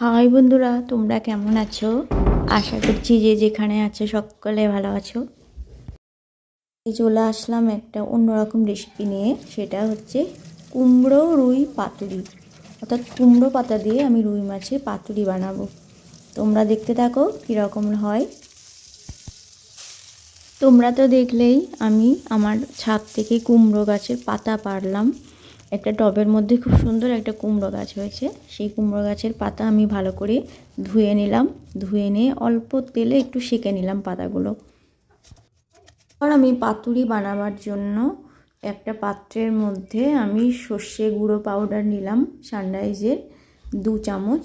High বন্ধুরা, তোমরা কেমন আছো? আশা করছি যে যেখানে আছো সকলে ভালো আছো। চলে আসলাম একটা অন্যরকম রেসিপি নিয়ে, সেটা হচ্ছে কুমড়ো রুই পাতুরি। অর্থাৎ কুমড়ো পাতা দিয়ে আমি রুই মাছের পাতুরি বানাবো। তোমরা দেখতে থাকো কীরকম হয়। তোমরা তো দেখলেই আমি আমার ছাদ থেকে কুমড়ো গাছের পাতা পারলাম একটা টবের মধ্যে খুব সুন্দর একটা কুমড়ো গাছ হয়েছে। সেই কুমড়ো গাছের পাতা আমি ভালো করে ধুয়ে নিলাম। ধুয়ে নিয়ে অল্প তেলে একটু সেঁকে নিলাম পাতাগুলো। আর আমি পাতুরি বানাবার জন্য একটা পাত্রের মধ্যে আমি সর্ষে গুঁড়ো পাউডার নিলাম সানরাইজের দু চামচ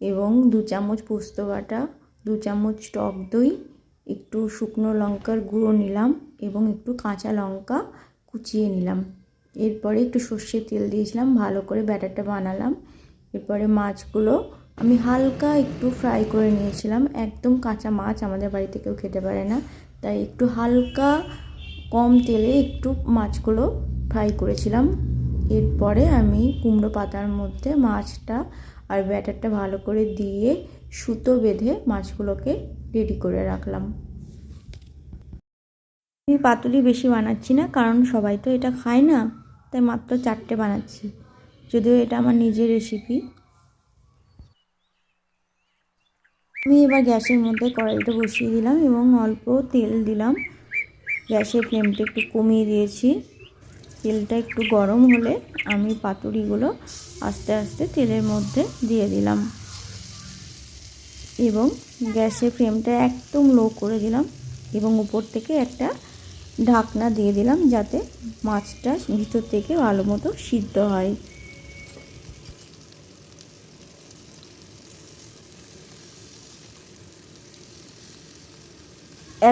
এবং দু চামচ পোস্ত বাটা, দু চামচ টক দই, একটু শুকনো লঙ্কার গুঁড়ো নিলাম এবং একটু কাঁচা লঙ্কা কুচিয়ে নিলাম। এরপরে একটু সর্ষের তেল দিয়েছিলাম, ভালো করে ব্যাটারটা বানালাম। এরপরে মাছগুলো আমি হালকা একটু ফ্রাই করে নিয়েছিলাম। একদম কাঁচা মাছ আমাদের বাড়িতে কেউ খেতে পারে না, তাই একটু হালকা কম তেলে একটু মাছগুলো ফ্রাই করেছিলাম। এরপরে আমি কুমড়ো পাতার মধ্যে মাছটা আর ব্যাটারটা ভালো করে দিয়ে সুতো বেঁধে মাছগুলোকে রেডি করে রাখলাম। আমি পাতুলি বেশি বানাচ্ছি না, কারণ সবাই তো এটা খায় না, তাই মাত্র চারটে বানাচ্ছি। যদিও এটা আমার নিজের রেসিপি আমি এবার গ্যাসের মধ্যে কড়াইটা বসিয়ে দিলাম এবং অল্প তেল দিলাম। গ্যাসের ফ্লেমটা একটু কমিয়ে দিয়েছি। তেলটা একটু গরম হলে আমি পাতুরিগুলো আস্তে আস্তে তেলের মধ্যে দিয়ে দিলাম। এবং গ্যাসের ফ্লেমটা একদম লো করে দিলাম এবং উপর থেকে একটা ঢাকনা দিয়ে দিলাম যাতে মাছটা ভিতর থেকে ভালো মতো সিদ্ধ হয়।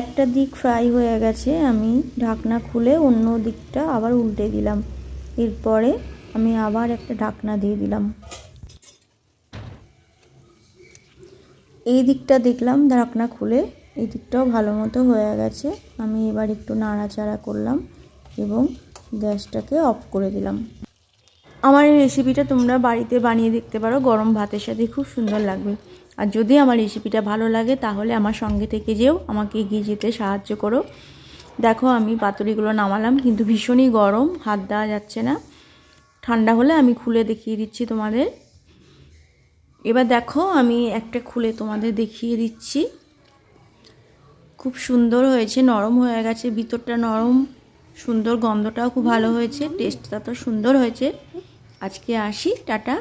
একটা দিক ফ্রাই হয়ে গেছে, আমি ঢাকনা খুলে অন্য দিকটা আবার উল্টে দিলাম। এরপরে আমি আবার একটা ঢাকনা দিয়ে দিলাম। এই দিকটা দেখলাম ঢাকনা খুলে এই দিকটাও ভালো মতো হয়ে গেছে। আমি এবার একটু নাড়াচাড়া করলাম এবং গ্যাসটাকে অফ করে দিলাম। আমার এই রেসিপিটা তোমরা বাড়িতে বানিয়ে দেখতে পারো। গরম ভাতের সাথে খুব সুন্দর লাগবে। আর যদি আমার রেসিপিটা ভালো লাগে, তাহলে আমার সঙ্গে থেকে যেও। আমাকে এগিয়ে যেতে সাহায্য করো। দেখো, আমি পাতুরিগুলো নামালাম, কিন্তু ভীষণই গরম, হাত দেওয়া যাচ্ছে না। ঠান্ডা হলে আমি খুলে দেখিয়ে দিচ্ছি তোমাদের। এবার দেখো, আমি একটা খুলে তোমাদের দেখিয়ে দিচ্ছি। খুব সুন্দর হয়েছে, নরম হয়ে গেছে, ভিতরটা নরম, সুন্দর গন্ধটাও খুব ভালো হয়েছে টেস্টটা তো সুন্দর হয়েছে। আজকে আসি, টাটা।